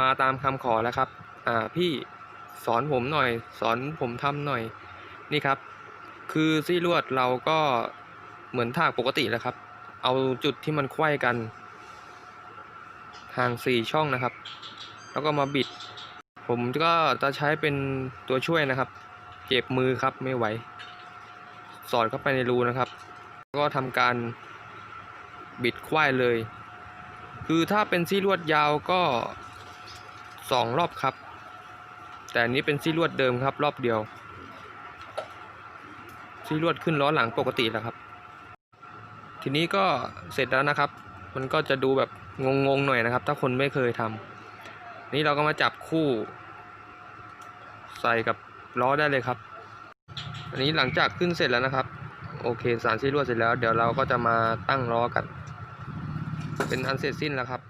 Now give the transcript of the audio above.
มาตามคำขอแล้วครับ อ่าพี่สอนผมหน่อย สอนผมทำหน่อยนี่ครับ คือซี่ลวดเราก็เหมือนถากปกติแหล้วครับ เอาจุดที่มันไขว้กันห่างสี่ช่องนะครับ แล้วก็มาบิด ผมก็จะใช้เป็นตัวช่วยนะครับ เจ็บมือครับไม่ไหว สอดเข้าไปในรูนะครับแล้วก็ทำการบิดไขว้เลย คือถ้าเป็นซี่ลวดยาวก็ สองรอบครับ แต่อันนี้เป็นซี่ลวดเดิมครับ รอบเดียว ซี่ลวดขึ้นล้อหลังปกติแล้วครับ ทีนี้ก็เสร็จแล้วนะครับ มันก็จะดูแบบงงๆหน่อยนะครับ ถ้าคนไม่เคยทำนี่เราก็มาจับคู่ ใส่กับล้อได้เลยครับ อันนี้หลังจากขึ้นเสร็จแล้วนะครับ โอเคสารซี่ลวดเสร็จแล้ว เดี๋ยวเราก็จะมาตั้งล้อกัน เป็นอันเสร็จสิ้นแล้วครับ